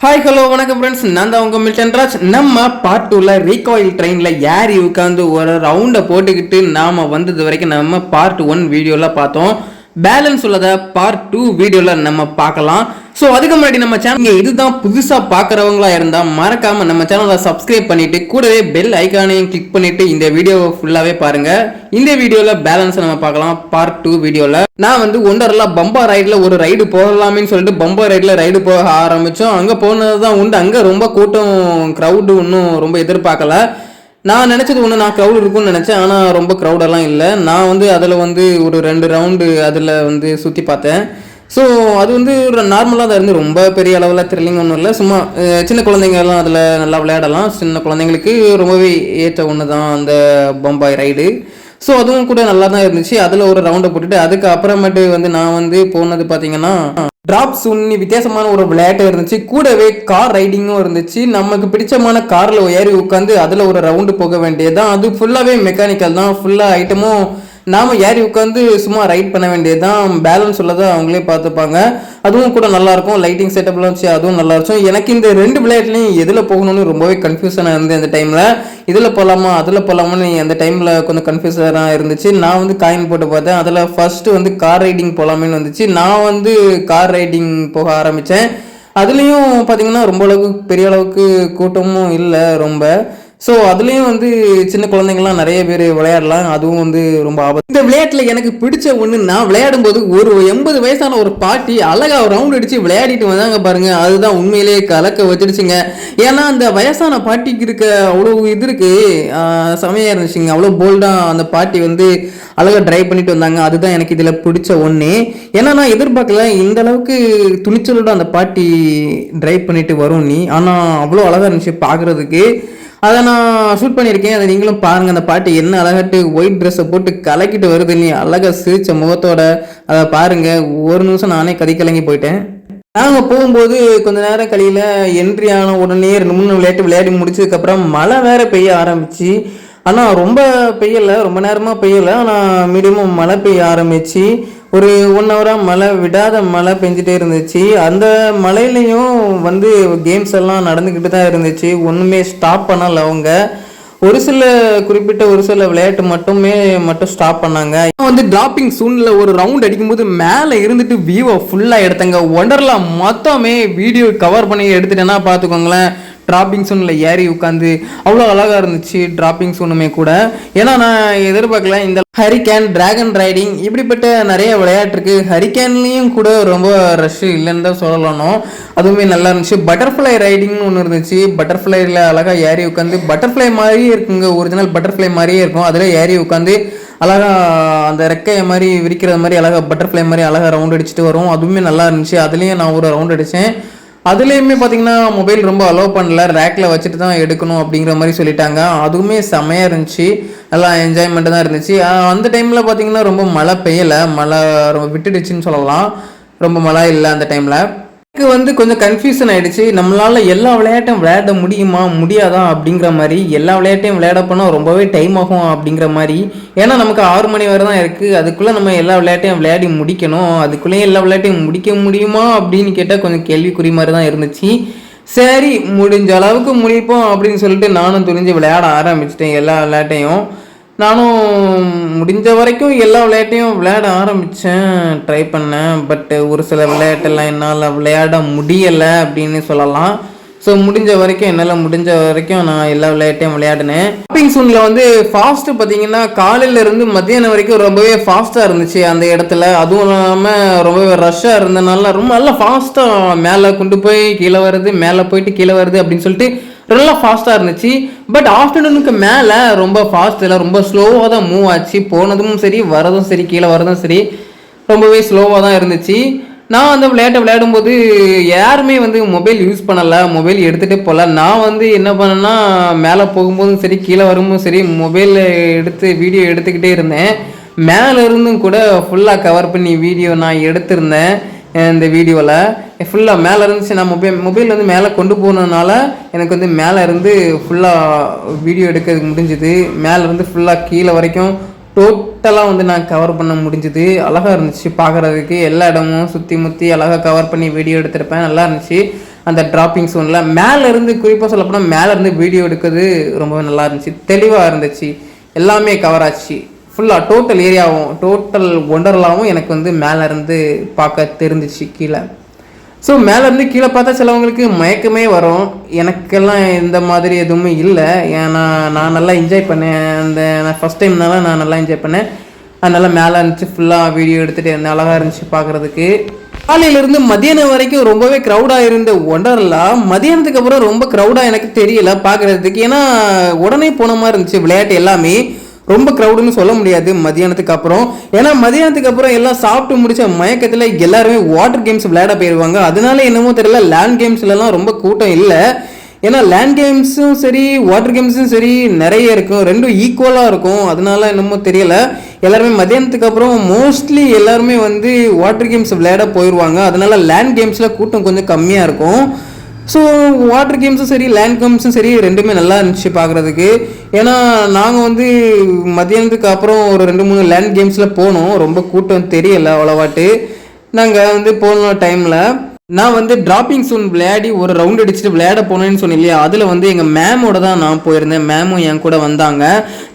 Hi hello வணக்கம் friends நான் தான் உங்கள் மில்டன் ராஜ். நம்ம பார்ட் டூவில் ரீகாயில் ட்ரெயினில் ஏறி உட்காந்து ஒரு ரவுண்டை போட்டுக்கிட்டு நாம் வந்தது வரைக்கும் நம்ம பார்ட் ஒன் வீடியோவில் பார்த்தோம். பேலன்ஸ் உள்ளதை பார்ட் டூ வீடியோவில் நம்ம பார்க்கலாம். ஸோ அதுக்கு முன்னாடி நம்ம சேனல் இதுதான் புதுசாக பார்க்குறவங்களா இருந்தால் மறக்காமல் நம்ம சேனலை சப்ஸ்கிரைப் பண்ணிவிட்டு கூடவே பெல் ஐக்கானையும் கிளிக் பண்ணிவிட்டு இந்த வீடியோவை ஃபுல்லாகவே பாருங்கள் இந்த வீடியோவில் பேலன்ஸை நம்ம பார்க்கலாம். பார்ட் டூ வீடியோவில் நான் வந்து ஒண்டர்லா பம்பா ரைடில் ஒரு ரைடு போகலாமேன்னு சொல்லிட்டு பம்பா ரைடில் ரைடு போக ஆரம்பித்தோம் அங்கே போனது தான் உண்டு. அங்கே ரொம்ப கூட்டம் க்ரௌடு ஒன்றும் ரொம்ப எதிர்பார்க்கல. நான் நினச்சது ஒன்று நான் க்ரௌட் இருக்கும்னு நினச்சேன். ஆனால் ரொம்ப க்ரௌடெல்லாம் இல்லை. நான் வந்து அதில் வந்து ஒரு ரெண்டு ரவுண்டு அதில் வந்து சுற்றி பார்த்தேன். ஸோ அது வந்து ஒரு நார்மலாக தான் இருந்து. ரொம்ப பெரிய அளவில் த்ரில்லிங் ஒன்றும் இல்லை. சும்மா சின்ன குழந்தைங்க எல்லாம் அதில் நல்லா விளையாடலாம். சின்ன குழந்தைங்களுக்கு ரொம்பவே ஏற்ற ஒன்று தான் அந்த பம்பாய் ரைடு ஸோ அதுவும் கூட நல்லா தான் இருந்துச்சு. அதில் ஒரு ரவுண்டை போட்டுட்டு அதுக்கு அப்புறமேட்டு வந்து நான் வந்து போனது பார்த்தீங்கன்னா டிராப் சுன்னி வித்தியாசமான ஒரு விளையாட்டு இருந்துச்சு. கூடவே கார் ரைடிங்கும் இருந்துச்சு. நமக்கு பிடிச்சமான காரில் ஏறி உட்காந்து அதில் ஒரு ரவுண்டு போக வேண்டியது தான் அது ஃபுல்லாகவே மெக்கானிக்கல் தான். ஃபுல்லாக ஐட்டமும் நாம் ஏறி உட்காந்து சும்மா ரைட் பண்ண வேண்டியது தான் பேலன்ஸ் உள்ளதை அவங்களே பார்த்துப்பாங்க. அதுவும் கூட நல்லாயிருக்கும். லைட்டிங் செட்டப்லாம் வச்சு அதுவும் நல்லா இருக்கும் எனக்கு இந்த ரெண்டு விளையாட்டுலையும் எதில் போகணும்னு ரொம்பவே கன்ஃபியூஷனாக இருந்தது அந்த டைமில் இதில் போகலாமா அதில் போகலாமான்னு அந்த டைமில் கொஞ்சம் கன்ஃபியூஷனாக இருந்துச்சு. நான் வந்து காயின் போட்டு பார்த்தேன். அதில் ஃபஸ்ட்டு வந்து கார் ரைடிங் போகலாமேன்னு வந்துச்சு. நான் வந்து கார் ரைடிங் போக ஆரம்பித்தேன் அதுலேயும் பார்த்தீங்கன்னா ரொம்ப அளவுக்கு பெரிய அளவுக்கு கூட்டமும் இல்லை ரொம்ப. ஸோ அதுலேயும் வந்து சின்ன குழந்தைங்கள்லாம் நிறைய பேர் விளையாடலாம். அதுவும் வந்து ரொம்ப ஆபத்து. இந்த விளையாட்டில் எனக்கு பிடிச்ச ஒன்று நான் விளையாடும் போது ஒரு எண்பது வயசான ஒரு பாட்டி அழகாக ரவுண்ட் அடித்து விளையாடிட்டு வந்தாங்க பாருங்க. அதுதான் உண்மையிலேயே கலக்க வச்சிருச்சுங்க ஏன்னா அந்த வயசான பாட்டிக்கு இருக்க அவ்வளோ இது இருக்கு. செமையாக இருந்துச்சுங்க. அவ்வளோ போல்டாக அந்த பாட்டி வந்து அழகாக ட்ரை பண்ணிட்டு வந்தாங்க. அதுதான் எனக்கு இதில் பிடிச்ச ஒன்று ஏன்னா நான் எதிர்பார்க்கல இந்த அளவுக்கு துணிச்சலோட அந்த பாட்டி ட்ரைவ் பண்ணிட்டு வரும் நீ. ஆனால் அவ்வளோ அழகாக இருந்துச்சு பார்க்குறதுக்கு அதை நான் ஷூட் பண்ணியிருக்கேன். அதை நீங்களும் பாருங்கள் அந்த பாட்டு என்ன அழகாட்டு ஒயிட் ட்ரெஸ்ஸை போட்டு கலக்கிட்டு வருது. நீ அழகாக சிரித்த முகத்தோட அதை பாருங்கள் ஒரு நிமிஷம் நானே கதி கலங்கி போயிட்டேன். நாங்கள் போகும்போது கொஞ்ச நேரம் கழியில் என்ட்ரி ஆன உடனே ரெண்டு மூணு விளையாட்டு விளையாடி முடிச்சதுக்கப்புறம் மழை வேற பெய்ய ஆரம்பிச்சு. ஆனால் ரொம்ப பெய்யலை. ரொம்ப நேரமாக பெய்யலை. ஆனால் மீடியமாக மழை பெய்ய ஆரம்பிச்சு. ஒரு ஒன் ஹவராக மழை விடாத மழை பெஞ்சிட்டே இருந்துச்சு. அந்த மழையிலையும் வந்து கேம்ஸ் எல்லாம் நடந்துக்கிட்டு தான் இருந்துச்சு. ஒன்றுமே ஸ்டாப் பண்ணலை அவங்க. ஒரு சில குறிப்பிட்ட ஒரு சில விளையாட்டு மட்டுமே மட்டும் ஸ்டாப் பண்ணாங்க. வந்து டிராப்பிங் சூனில் ஒரு ரவுண்ட் அடிக்கும்போது மேலே இருந்துட்டு வியூவை ஃபுல்லாக எடுத்தங்க. ஒண்டர்லாம் மொத்தமே வீடியோ கவர் பண்ணி எடுத்துட்டேன்னா பார்த்துக்கோங்களேன் டிராப்பிங் சோனில் ஏறி உட்காந்து அவ்வளோ அழகாக இருந்துச்சு டிராப்பிங் சோனுமே கூட. ஏன்னா நான் எதிர்பார்க்கல இந்த ஹரிகேன் டிராகன் ரைடிங் இப்படிப்பட்ட நிறைய விளையாட்டு இருக்கு. ஹரிகேன்லேயும் கூட ரொம்ப ரஷ் இல்லைன்னு தான் சொல்லணும். அதுவுமே நல்லா இருந்துச்சு. பட்டர்ஃப்ளை ரைடிங்னு ஒன்று இருந்துச்சு. பட்டர்ஃப்ளைல அழகாக ஏறி உட்காந்து பட்டர்ஃப்ளை மாதிரியே இருக்குங்க. ஒரிஜினல் பட்டர்ஃப்ளை மாதிரியே இருக்கும். அதில் ஏறி உட்காந்து அழகாக அந்த ரெக்கையை மாதிரி விரிக்கிறது மாதிரி அழகா பட்டர்ஃப்ளை மாதிரி அழகாக ரவுண்ட் அடிச்சுட்டு வரும். அதுவுமே நல்லா இருந்துச்சு. அதுலேயும் நான் ஒரு ரவுண்ட் அடித்தேன் அதுலேயுமே பார்த்தீங்கன்னா மொபைல் ரொம்ப அலோவ் பண்ணல. ரேக்கில் வச்சுட்டு தான் எடுக்கணும் அப்படிங்கிற மாதிரி சொல்லிட்டாங்க. அதுவுமே செமையாக இருந்துச்சு. நல்லா என்ஜாய்மெண்ட்டு தான் இருந்துச்சு. அந்த டைமில் பார்த்தீங்கன்னா ரொம்ப மழை பெய்யலை. மழை ரொம்ப விட்டுடுச்சுன்னு சொல்லலாம். ரொம்ப மழை இல்லை அந்த டைமில் எனக்கு வந்து கொஞ்சம் கன்ஃபியூஷன் ஆயிடுச்சு. நம்மளால எல்லா விளையாட்டையும் விளையாட முடியுமா? முடியாதா? அப்படிங்கிற மாதிரி. எல்லா விளையாட்டையும் விளையாட போனால் ரொம்பவே டைம் ஆகும் அப்படிங்கிற மாதிரி. ஏன்னா நமக்கு ஆறு மணி வரை தான் இருக்குது அதுக்குள்ளே நம்ம எல்லா விளையாட்டையும் விளையாடி முடிக்கணும். அதுக்குள்ளேயே எல்லா விளையாட்டையும் முடிக்க முடியுமா? அப்படின்னு கேட்டால் கொஞ்சம் கேள்விக்குறி மாதிரி தான் இருந்துச்சு. சரி முடிஞ்ச அளவுக்கு முடிப்போம் அப்படின்னு சொல்லிட்டு நானும் துணிஞ்சு விளையாட ஆரம்பிச்சிட்டேன் எல்லா விளையாட்டையும். நானும் முடிஞ்ச வரைக்கும் எல்லா விளையாட்டையும் விளையாட ஆரம்பித்தேன் ட்ரை பண்ணேன். பட்டு ஒரு சில விளையாட்டெல்லாம் என்னால் விளையாட முடியலை அப்படின்னு சொல்லலாம். ஸோ முடிஞ்ச வரைக்கும் என்னால் முடிஞ்ச வரைக்கும் நான் எல்லா விளையாட்டையும் விளையாடினேன். ஷாப்பிங் சூனில் வந்து ஃபாஸ்ட்டு பார்த்தீங்கன்னா காலையிலேருந்து மத்தியானம் வரைக்கும் ரொம்பவே ஃபாஸ்ட்டாக இருந்துச்சு அந்த இடத்துல. அதுவும் இல்லாமல் ரொம்பவே ரஷ்ஷாக இருந்தனால ரொம்ப நல்லா ஃபாஸ்ட்டாக மேலே கொண்டு போய் கீழே வருது மேலே போயிட்டு கீழே வருது அப்படின்னு சொல்லிட்டு நல்லா ஃபாஸ்ட்டாக இருந்துச்சு. பட் ஆஃப்டர்நூனுக்கு மேலே ரொம்ப ஃபாஸ்ட் இல்லை ரொம்ப ஸ்லோவாக தான் மூவ் ஆச்சு. போனதும் சரி வரதும் சரி கீழே வரதும் சரி ரொம்பவே ஸ்லோவாக தான் இருந்துச்சு. நான் அந்த விளையாட்டை விளையாடும்போது யாருமே வந்து மொபைல் யூஸ் பண்ணலை. மொபைல் எடுத்துகிட்டே போகல நான் வந்து என்ன பண்ணேன்னா மேலே போகும்போதும் சரி கீழே வரும்போதும் சரி மொபைலில் எடுத்து வீடியோ எடுத்துக்கிட்டே இருந்தேன். மேலே இருந்தும் கூட ஃபுல்லாக கவர் பண்ணி வீடியோ நான் எடுத்திருந்தேன். இந்த வீடியோவில் ஃபுல்லாக மேலே இருந்துச்சு. நான் மொபைல் மொபைல் வந்து மேலே கொண்டு போனதுனால எனக்கு வந்து மேலே இருந்து ஃபுல்லாக வீடியோ எடுக்கிறதுக்கு முடிஞ்சுது. மேலே இருந்து ஃபுல்லாக கீழே வரைக்கும் டோட்டலாக வந்து நான் கவர் பண்ண முடிஞ்சுது. அழகாக இருந்துச்சு பார்க்குறதுக்கு எல்லா இடமும் சுற்றி முற்றி அழகாக கவர் பண்ணி வீடியோ எடுத்திருப்பேன். நல்லா இருந்துச்சு. அந்த ட்ராப்பிங் சோனில் மேலே இருந்து குறிப்பாக சொல்லப்போனால் மேலே இருந்து வீடியோ எடுக்கிறது ரொம்பவே நல்லா இருந்துச்சு. தெளிவாக இருந்துச்சு. எல்லாமே கவர் ஆச்சு. ஃபுல்லாக டோட்டல் ஏரியாவும் டோட்டல் ஒண்டர்லாவும் எனக்கு வந்து மேலேருந்து பார்க்க தெரிஞ்சிச்சு கீழே. ஸோ மேலேருந்து கீழே பார்த்தா சிலவங்களுக்கு மயக்கமே வரும். எனக்கெல்லாம் இந்த மாதிரி எதுவுமே இல்லை. ஏன்னா நான் நல்லா என்ஜாய் பண்ணேன். அந்த நான் ஃபஸ்ட் டைம்னால நான் நல்லா என்ஜாய் பண்ணேன். அதனால் மேலே இருந்துச்சு ஃபுல்லாக வீடியோ எடுத்துகிட்டு இருந்தேன் அழகாக இருந்துச்சு பார்க்குறதுக்கு. காலையிலேருந்து மதியானம் வரைக்கும் ரொம்பவே க்ரௌடாக இருந்த ஒண்டர்லா மதியானத்துக்கு அப்புறம் ரொம்ப க்ரௌடாக எனக்கு தெரியல பார்க்குறதுக்கு. ஏன்னா உடனே போன மாதிரி இருந்துச்சு விளையாட்டு எல்லாமே. ரொம்ப க்ரௌடுன்னு சொல்ல முடியாது மதியானத்துக்கு அப்புறம். ஏன்னா மதியானத்துக்கு அப்புறம் எல்லாம் சாப்பிட்டு முடிச்ச மயக்கத்தில் எல்லாருமே வாட்டர் கேம்ஸ் விளையாட போயிடுவாங்க அதனால என்னமோ தெரியல லேண்ட் கேம்ஸ்லலாம் ரொம்ப கூட்டம் இல்லை. ஏன்னா லேண்ட் கேம்ஸும் சரி வாட்டர் கேம்ஸும் சரி நிறைய இருக்கும். ரெண்டும் ஈக்குவலாக இருக்கும். அதனால என்னமோ தெரியல. எல்லாருமே மதியானத்துக்கு அப்புறம் மோஸ்ட்லி எல்லாருமே வந்து வாட்டர் கேம்ஸ் விளையாட போயிடுவாங்க அதனால லேண்ட் கேம்ஸில் கூட்டம் கொஞ்சம் கம்மியாக இருக்கும். ஸோ வாட்டர் கேம்ஸும் சரி லேண்ட் கேம்ஸும் சரி ரெண்டுமே நல்லா இருந்துச்சு பார்க்குறதுக்கு ஏன்னா நாங்கள் வந்து மதியானத்துக்கு அப்புறம் ஒரு ரெண்டு மூணு லேண்ட் கேம்ஸில் போனோம். ரொம்ப கூட்டம் தெரியலை அவ்வளோவாட்டு. நாங்கள் வந்து போன டைமில் நான் வந்து டிராப்பிங் சூன் விளையாடி ஒரு ரவுண்ட் அடிச்சுட்டு விளையாட போனேன்னு சொன்னேன் இல்லையா? அதில் வந்து எங்கள் மேமோட தான் நான் போயிருந்தேன். மேமும் என் கூட வந்தாங்க.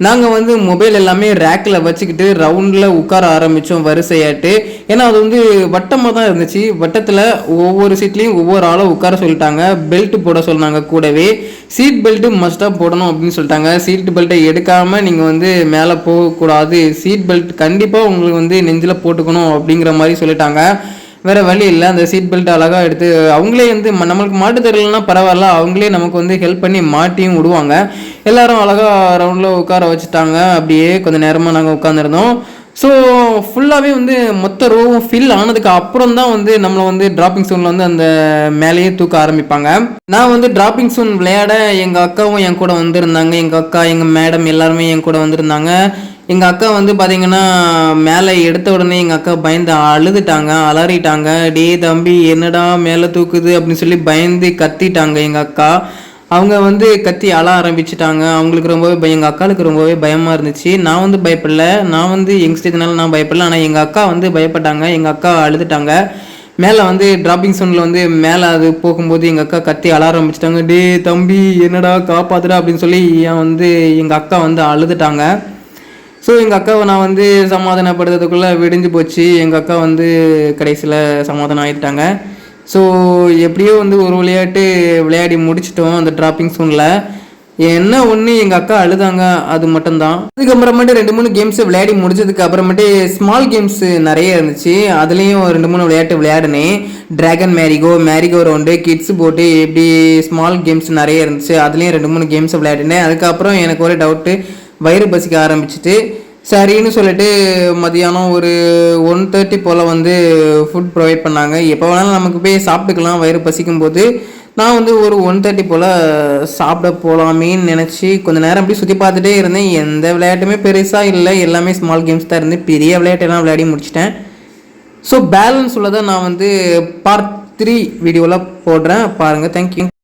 நாங்கள் வந்து மொபைல் எல்லாமே ரேக்கில் வச்சுக்கிட்டு ரவுண்டில் உட்கார ஆரம்பித்தோம் வரிசையாட்டு. ஏன்னா அது வந்து வட்டமாக தான் இருந்துச்சு. வட்டத்தில் ஒவ்வொரு சீட்லேயும் ஒவ்வொரு ஆளாக உட்கார சொல்லிட்டாங்க. பெல்ட் போட சொன்னாங்க கூடவே. சீட் பெல்ட்டு மஸ்ட்டாக போடணும் அப்படின்னு சொல்லிட்டாங்க. சீட் பெல்ட்டை எடுக்காமல் நீங்கள் வந்து மேலே போகக்கூடாது. சீட் பெல்ட் கண்டிப்பாக உங்களுக்கு வந்து நெஞ்சில் போட்டுக்கணும் அப்படிங்கிற மாதிரி சொல்லிட்டாங்க. வேறு வழி இல்லை. அந்த சீட் பெல்ட் அழகாக எடுத்து அவங்களே வந்து ம- நம்மளுக்கு மாட்டு தெரியலனா பரவாயில்ல. அவங்களே நமக்கு வந்து ஹெல்ப் பண்ணி மாட்டியும் விடுவாங்க. எல்லாரும் அழகாக ரவுண்டில் உட்கார வச்சுட்டாங்க. அப்படியே கொஞ்சம் நேரமாக நாங்கள் உட்காந்துருந்தோம் ஸோ ஃபுல்லாகவே வந்து மொத்த ரோவும் ஃபில் ஆனதுக்கு அப்புறம் தான் வந்து நம்மளை வந்து டிராப்பிங் சோனில் வந்து அந்த மேலேயே தூக்க ஆரம்பிப்பாங்க. நான் வந்து டிராப்பிங் சோன் விளையாட எங்கள் அக்காவும் என் கூட வந்திருந்தாங்க. எங்கள் அக்கா எங்கள் மேடம் எல்லாருமே என் கூட வந்திருந்தாங்க. எங்கள் அக்கா வந்து பார்த்தீங்கன்னா மேலே எடுத்த உடனே எங்கள் அக்கா பயந்து அழுதுட்டாங்க அலறிட்டாங்க. டே தம்பி என்னடா மேலே தூக்குது? அப்படின்னு சொல்லி பயந்து கத்திட்டாங்க எங்கள் அக்கா. அவங்க வந்து கத்தி அழ ஆரம்பிச்சிட்டாங்க. அவங்களுக்கு ரொம்பவே பயம். எங்கள் அக்காளுக்கு ரொம்பவே பயமாக இருந்துச்சு. நான் வந்து பயப்படல. நான் வந்து எங்கள் நான் பயப்படல. ஆனால் எங்கள் அக்கா வந்து பயப்பட்டாங்க. எங்கள் அக்கா அழுதுட்டாங்க. மேலே வந்து டிராப்பிங் சோனில் வந்து மேலே அது போகும்போது எங்கள் அக்கா கத்தி அழ ஆரம்பிச்சிட்டாங்க. டே தம்பி என்னடா காப்பாத்துடா அப்படின்னு சொல்லி என் வந்து எங்கள் அக்கா வந்து அழுதுட்டாங்க. ஸோ எங்கள் அக்காவை நான் வந்து சமாதானப்படுத்துறதுக்குள்ளே விடிஞ்சு போச்சு. எங்கள் அக்கா வந்து கடைசியில் சமாதானம் ஆகிட்டாங்க ஸோ எப்படியோ வந்து ஒரு விளையாட்டு விளையாடி முடிச்சிட்டோம் அந்த டிராப்பிங் சூனில் என்ன ஒன்று எங்கள் அக்கா அழுதாங்க அது மட்டும்தான். அதுக்கப்புறமேட்டு ரெண்டு மூணு கேம்ஸ் விளையாடி முடிச்சதுக்கு அப்புறமேட்டு ஸ்மால் கேம்ஸ் நிறைய இருந்துச்சு. அதுலேயும் ரெண்டு மூணு விளையாட்டு விளையாடினேன். Dragon merry go merry go round kids போட்டு இப்படி ஸ்மால் கேம்ஸ் நிறைய இருந்துச்சு. அதுலேயும் ரெண்டு மூணு கேம்ஸ் விளையாடினேன். அதுக்கப்புறம் எனக்கு ஒரு டவுட்டு வயிறு பசிக்க ஆரம்பிச்சிட்டு சரின்னு சொல்லிட்டு மதியானம் ஒரு ஒன் தேர்ட்டி போல் வந்து ஃபுட் ப்ரொவைட் பண்ணாங்க. எப்போ வேணாலும் நமக்கு போய் சாப்பிட்டுக்கலாம். வயிறு பசிக்கும் போது நான் வந்து ஒரு ஒன் தேர்ட்டி போல் சாப்பிட போகலாமேன்னு நினச்சி கொஞ்ச நேரம் அப்படி சுற்றி பார்த்துட்டே இருந்தேன். எந்த விளையாட்டுமே பெருசாக இல்லை. எல்லாமே ஸ்மால் கேம்ஸ் தான் இருந்து பெரிய விளையாட்டெல்லாம் விளையாடி முடிச்சிட்டேன். ஸோ பேலன்ஸ் உள்ளதை நான் வந்து பார்ட் த்ரீ வீடியோவில் போடுறேன். பாருங்கள் தேங்க்யூ